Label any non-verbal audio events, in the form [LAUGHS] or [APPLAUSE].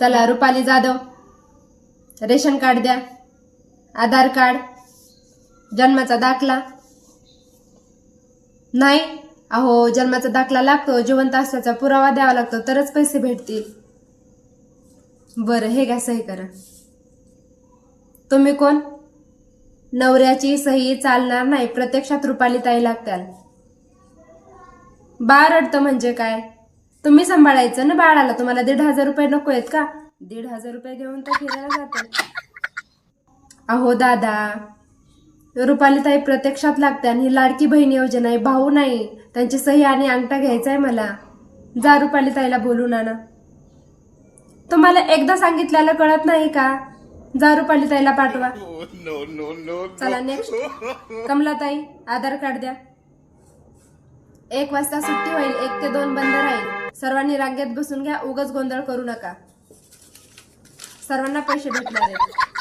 चला Rupali Jadhav. Ration card द्या. Aadhaar card. जन्माचा दाखला. नाही अहो जन्माचा दाखला लागतो. जिवंत असल्याचा पुरावा द्यावा लागतो तरच पैसे भेटतील. बरं हे घ्या सही करा. तुम्ही कोण? नवऱ्याची सही चालणार नाही. प्रत्यक्षात रुपाली ताई लागत्याल. बाळ रडतं म्हणजे काय? तुम्ही सांभाळायचं ना बाळाला? तुम्हाला दीड हजार रुपये नको आहेत का? दीड हजार रुपये घेऊन तर फिरायला जातात अहो दादा. रुपाली ताई प्रत्यक्षात लागते आणि ही लाडकी बहीण योजना आहे भाऊ नाही. त्यांची सही आणि अंगठा घ्यायचा आहे मला. जा रुपाली ताईला बोलून आणा. तुम्हाला एकदा सांगितल्याला कळत नाही का? जा रुपाली ताईला पाठवा. [LAUGHS] No. चला नेक्स्ट कमलाताई आधार कार्ड द्या. एक वाजता सुट्टी होईल एक ते दोन बंद राहील. सर्वांनी रांगेत बसून घ्या उगाच गोंधळ करू नका. सर्वांना पैसे भेटणार आहेत.